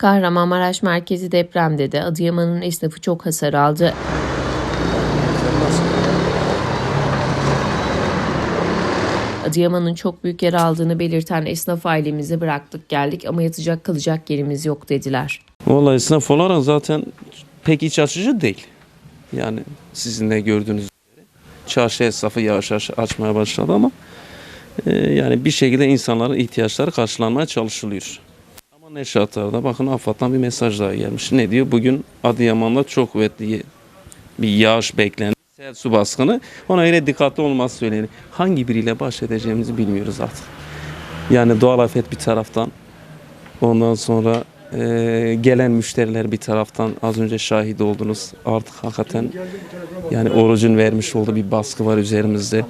Kahramanmaraş merkezi depremde de Adıyaman'ın esnafı çok hasar aldı. Adıyaman'ın çok büyük yer aldığını belirten esnaf ailemizi bıraktık geldik ama yatacak kalacak yerimiz yok dediler. Vallahi esnaf olarak zaten pek iç açıcı değil. Yani sizin de gördüğünüz üzere çarşı esnafı yavaş yavaş açmaya başladı ama e, yani bir şekilde insanların ihtiyaçları karşılanmaya çalışılıyor. Ama ne şartlarda bakın AFAD'dan bir mesaj daha gelmiş. Ne diyor? Bugün Adıyaman'da çok kuvvetli bir yağış beklendi. Sel su baskını. Ona göre dikkatli olması söyleniyor. Hangi biriyle baş edeceğimizi bilmiyoruz artık. Yani doğal afet bir taraftan Ondan sonra e, gelen müşteriler bir taraftan az önce şahit oldunuz. Artık hakikaten yani orucun vermiş olduğu bir baskı var üzerimizde.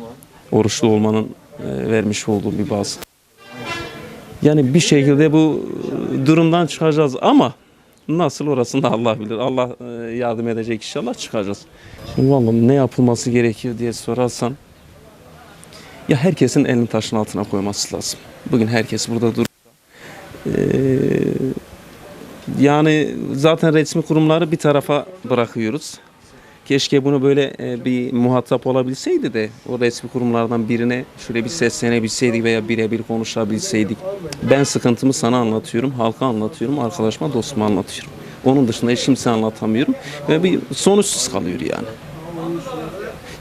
Oruçlu olmanın e, vermiş olduğu bir baskı. Yani bir şekilde bu durumdan çıkacağız ama nasıl orasını Allah bilir. Allah e, yardım edecek inşallah çıkacağız. Vallahi ne yapılması gerekiyor diye sorarsan ya herkesin elini taşın altına koyması lazım. Bugün herkes burada dur. Ee, yani zaten resmi kurumları bir tarafa bırakıyoruz. Keşke bunu böyle e, bir muhatap olabilseydi de o resmi kurumlardan birine şöyle bir seslenebilseydik veya birebir konuşabilseydik. Ben sıkıntımı sana anlatıyorum, halka anlatıyorum, arkadaşıma, dostuma anlatıyorum. Onun dışında hiç kimse anlatamıyorum ve bir sonuçsuz kalıyor yani.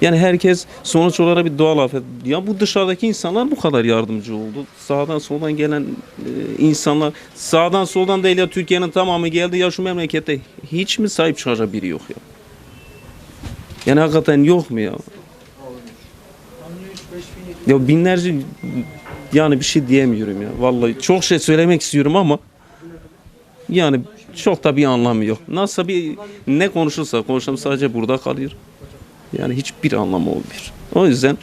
Yani herkes sonuç olarak bir doğal afet. Ya bu dışarıdaki insanlar bu kadar yardımcı oldu. Sağdan soldan gelen e, insanlar sağdan soldan değil ya Türkiye'nin tamamı geldi ya şu memlekette hiç mi sahip çıkacak biri yok ya? Yani hakikaten yok mu ya? Ya binlerce yani bir şey diyemiyorum ya. Vallahi çok şey söylemek istiyorum ama yani çok da bir anlamı yok. Nasıl bir ne konuşursa konuşalım sadece burada kalıyor. Yani hiçbir anlamı olmuyor. O yüzden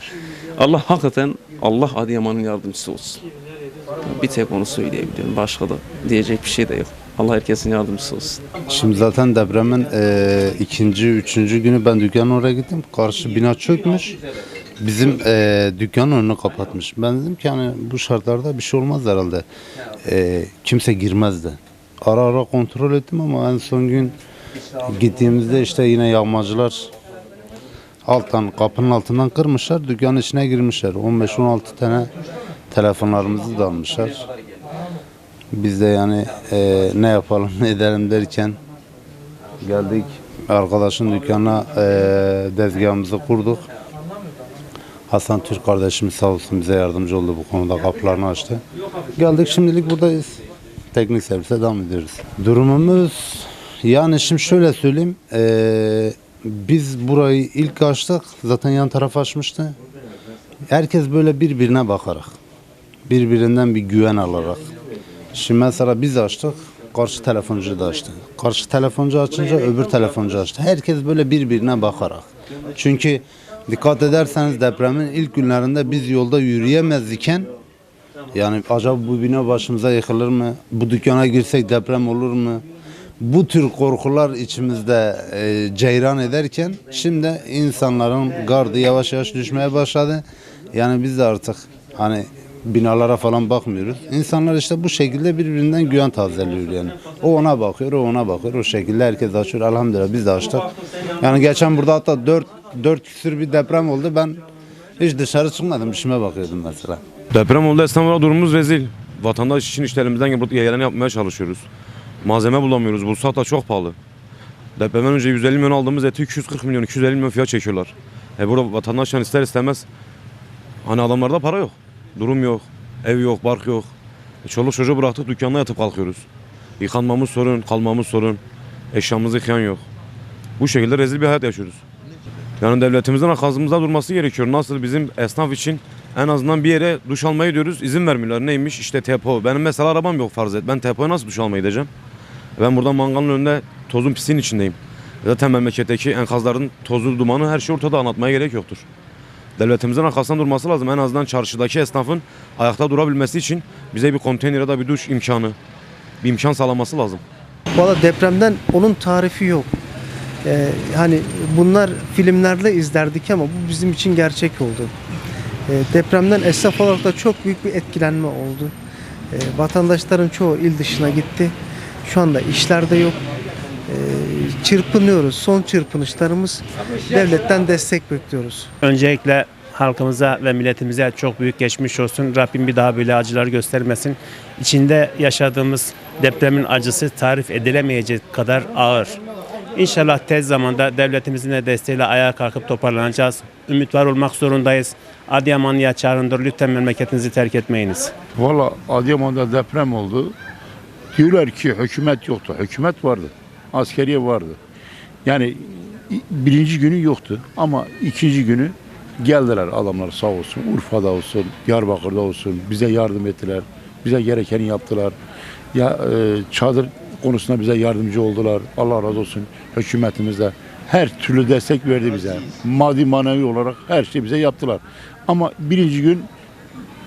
Allah hakikaten Allah Adıyaman'ın yardımcısı olsun. Bir tek onu söyleyebiliyorum. Başka da diyecek bir şey de yok. Allah herkesin yardımcısı olsun. Şimdi zaten depremin e, ikinci, üçüncü günü ben dükkanın oraya gittim. Karşı bina çökmüş. Bizim e, dükkanın önünü kapatmış. Ben dedim ki hani bu şartlarda bir şey olmaz herhalde. E, kimse girmez de. Ara ara kontrol ettim ama en son gün gittiğimizde işte yine yağmacılar alttan kapının altından kırmışlar. Dükkanın içine girmişler. 15-16 tane telefonlarımızı da almışlar. Biz de yani e, ne yapalım ne edelim derken geldik arkadaşın dükkanına e, dezgahımızı kurduk. Hasan Türk kardeşimiz sağ olsun bize yardımcı oldu bu konuda kapılarını açtı. Geldik şimdilik buradayız. Teknik servise devam ediyoruz. Durumumuz yani şimdi şöyle söyleyeyim. e, biz burayı ilk açtık zaten yan taraf açmıştı. Herkes böyle birbirine bakarak birbirinden bir güven alarak Şimdi mesela biz açtık, karşı telefoncu da açtı. Karşı telefoncu açınca öbür telefoncu açtı. Herkes böyle birbirine bakarak. Çünkü dikkat ederseniz depremin ilk günlerinde biz yolda yürüyemez iken yani acaba bu bina başımıza yıkılır mı? Bu dükkana girsek deprem olur mu? Bu tür korkular içimizde e, ceyran ederken şimdi insanların gardı yavaş yavaş düşmeye başladı. Yani biz de artık hani binalara falan bakmıyoruz. İnsanlar işte bu şekilde birbirinden güven tazeliyor yani. O ona bakıyor, o ona bakıyor. O şekilde herkes açıyor. Elhamdülillah biz de açtık. Yani geçen burada hatta 4 4 küsür bir deprem oldu. Ben hiç dışarı çıkmadım. İşime bakıyordum mesela. Deprem oldu esnaf olarak durumumuz rezil. Vatandaş için işlerimizden gelip geleni yapmaya çalışıyoruz. Malzeme bulamıyoruz. Bulsak da çok pahalı. Depremden önce 150 milyon aldığımız eti 240 milyon, 250 milyon fiyat çekiyorlar. E burada vatandaş yani ister istemez hani adamlarda para yok. Durum yok. Ev yok, bark yok. E çoluk çocuğu bıraktık dükkanda yatıp kalkıyoruz. Yıkanmamız sorun, kalmamız sorun. Eşyamızı yıkayan yok. Bu şekilde rezil bir hayat yaşıyoruz. Yani devletimizin arkasımızda durması gerekiyor. Nasıl bizim esnaf için en azından bir yere duş almaya gidiyoruz. izin vermiyorlar. Neymiş? İşte tepo. Benim mesela arabam yok farz et. Ben tepoya nasıl duş almaya gideceğim? Ben burada mangalın önünde tozun pisliğin içindeyim. Zaten memleketteki enkazların tozu, dumanı her şey ortada anlatmaya gerek yoktur. Devletimizin arkasından durması lazım. En azından çarşıdaki esnafın ayakta durabilmesi için bize bir konteyner ya da bir duş imkanı, bir imkan sağlaması lazım. Valla depremden onun tarifi yok. Ee, hani bunlar filmlerde izlerdik ama bu bizim için gerçek oldu. Ee, depremden esnaf olarak da çok büyük bir etkilenme oldu. Ee, vatandaşların çoğu il dışına gitti. Şu anda işlerde yok. E, çırpınıyoruz. Son çırpınışlarımız devletten destek bekliyoruz. Öncelikle halkımıza ve milletimize çok büyük geçmiş olsun. Rabbim bir daha böyle acılar göstermesin. İçinde yaşadığımız depremin acısı tarif edilemeyecek kadar ağır. İnşallah tez zamanda devletimizin de desteğiyle ayağa kalkıp toparlanacağız. Ümit var olmak zorundayız. Adıyamanlı'ya çağrındır. Lütfen memleketinizi terk etmeyiniz. Valla Adıyaman'da deprem oldu. Diyorlar ki hükümet yoktu. Hükümet vardı. Askeriye vardı. Yani birinci günü yoktu ama ikinci günü geldiler adamlar sağ olsun. Urfa'da olsun, Diyarbakır'da olsun bize yardım ettiler. Bize gerekeni yaptılar. Ya e, çadır konusunda bize yardımcı oldular. Allah razı olsun hükümetimize her türlü destek verdi bize. Maddi manevi olarak her şey bize yaptılar. Ama birinci gün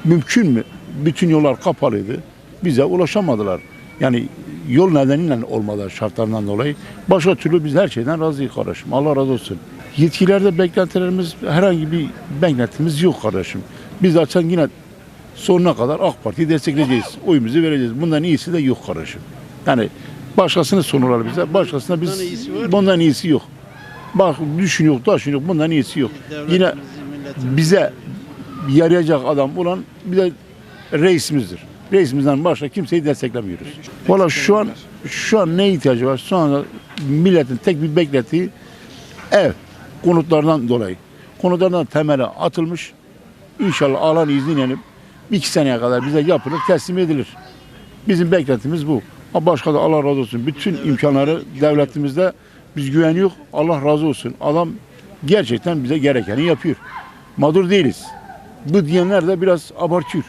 mümkün mü? Bütün yollar kapalıydı. Bize ulaşamadılar. Yani yol nedeniyle olmadı şartlarından dolayı. Başka türlü biz her şeyden razıyız kardeşim. Allah razı olsun. Yetkililerde beklentilerimiz herhangi bir beklentimiz yok kardeşim. Biz zaten yine sonuna kadar AK Parti'yi destekleyeceğiz. Oyumuzu vereceğiz. Bundan iyisi de yok kardeşim. Yani başkasını sorular bize. Başkasına biz bundan iyisi yok. Bak düşün yok, taşın yok. Bundan iyisi yok. Yine bize yarayacak adam olan bir de reisimizdir. Reisimizden başka kimseyi desteklemiyoruz. Valla şu an şu an ne ihtiyacı var? Şu anda milletin tek bir beklediği ev konutlardan dolayı. Konutlardan temele atılmış. İnşallah alan izniyle bir iki seneye kadar bize yapılır, teslim edilir. Bizim beklentimiz bu. Ama başka da Allah razı olsun. Bütün imkanları devletimizde biz güveniyor. Allah razı olsun. Adam gerçekten bize gerekeni yapıyor. Mağdur değiliz. Bu diyenler de biraz abartıyor.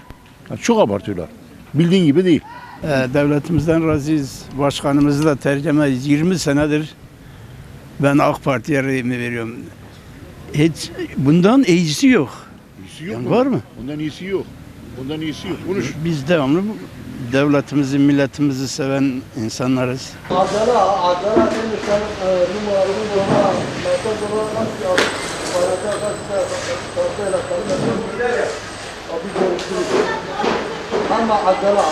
Yani çok abartıyorlar. Bildiğin gibi değil. Devletimizden razıyız. Başkanımızı da tercümeyiz. 20 senedir ben AK Parti'ye reyimi veriyorum. Hiç bundan iyisi yok. İyisi yok Yani mu? var mı? Bundan iyisi yok. Bundan iyisi yok. Konuş. Biz devamlı devletimizi, milletimizi seven insanlarız. Ama adala.